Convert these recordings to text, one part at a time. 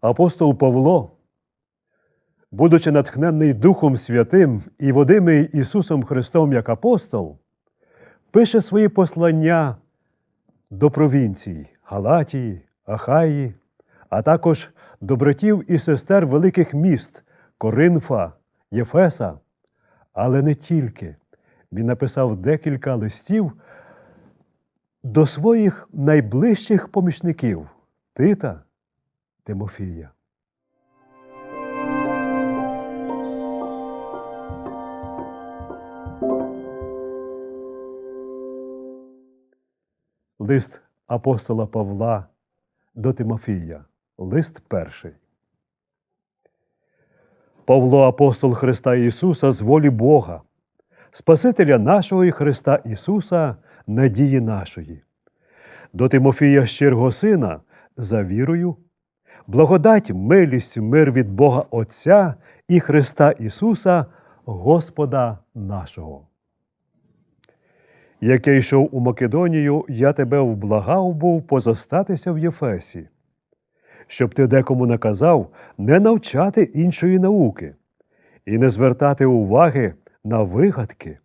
Апостол Павло, будучи натхнений Духом Святим і водимий Ісусом Христом як апостол, пише свої послання до провінцій Галатії, Ахаї, а також до братів і сестер великих міст Коринфа, Єфеса, але не тільки. Він написав декілька листів до своїх найближчих помічників Тита, Тимофія. Лист апостола Павла до Тимофія. Лист перший. Павло апостол Христа Ісуса з волі Бога, Спасителя нашого і Христа Ісуса, надії нашої. До Тимофія щирого Сина за вірою, благодать, милість, мир від Бога Отця і Христа Ісуса, Господа нашого. Як я йшов у Македонію, я тебе вблагав був позостатися в Єфесі, щоб ти декому наказав не навчати іншої науки і не звертати уваги на вигадки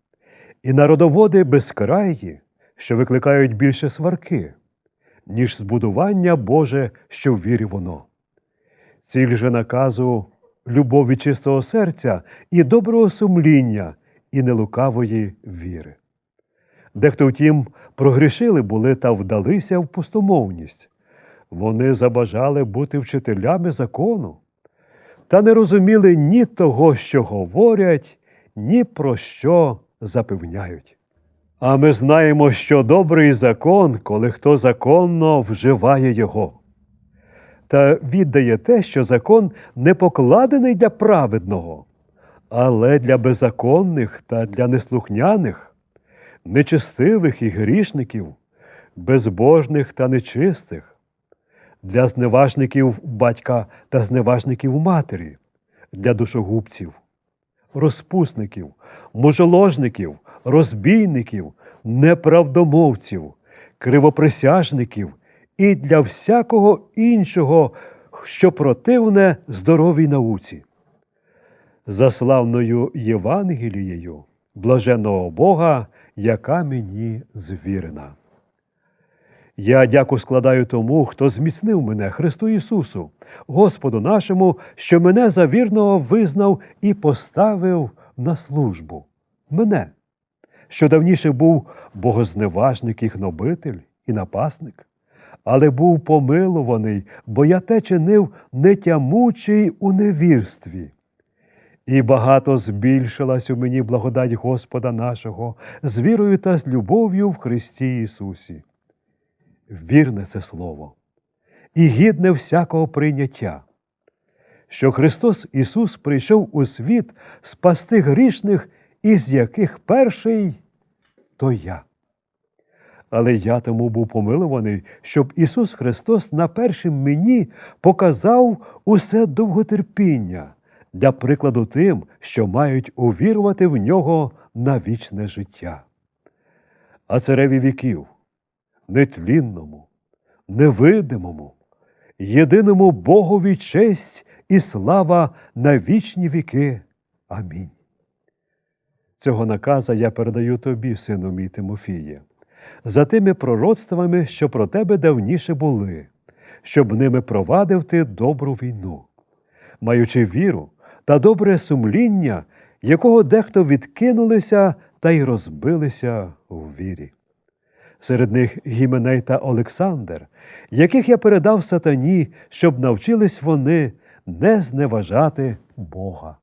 і на родоводи безкрайні, що викликають більше сварки, ніж збудування Боже, що в вірі воно. Ціль же наказу любов від чистого серця і доброго сумління, і нелукавої віри. Дехто, втім, прогрішили були та вдалися в пустомовність. Вони забажали бути вчителями закону, та не розуміли ні того, що говорять, ні про що запевняють. А ми знаємо, що добрий закон, коли хто законно вживає його. Та віддає те, що закон не покладений для праведного, але для беззаконних та для неслухняних нечестивих і грішників, безбожних та нечистих, для зневажників батька та зневажників матері, для душогубців, розпусників, мужоложників, розбійників, неправдомовців, кривоприсяжників і для всякого іншого, що противне здоровій науці. За славною Євангелією, блаженого Бога, яка мені звірена. Я дяку складаю тому, хто зміцнив мене, Христу Ісусу, Господу нашому, що мене за вірного визнав і поставив на службу. Мене, що давніше був богозневажник і гнобитель, і напасник, але був помилуваний, бо я те чинив не тямучий у невірстві. І багато збільшилась у мені благодать Господа нашого з вірою та з любов'ю в Христі Ісусі. Вірне це слово, і гідне всякого прийняття, що Христос Ісус прийшов у світ спасти грішних, із яких перший то я. Але я тому був помилуваний, щоб Ісус Христос на першим мені показав усе довготерпіння для прикладу тим, що мають увірувати в нього на вічне життя. А цареві віків, нетлінному, невидимому, єдиному Богові честь і слава на вічні віки. Амінь. Цього наказа я передаю тобі, сину мій Тимофіє, за тими пророцтвами, що про тебе давніше були, щоб ними провадив ти добру війну, маючи віру та добре сумління, якого дехто відкинулися та й розбилися у вірі. Серед них Гіменей та Олександр, яких я передав сатані, щоб навчились вони не зневажати Бога.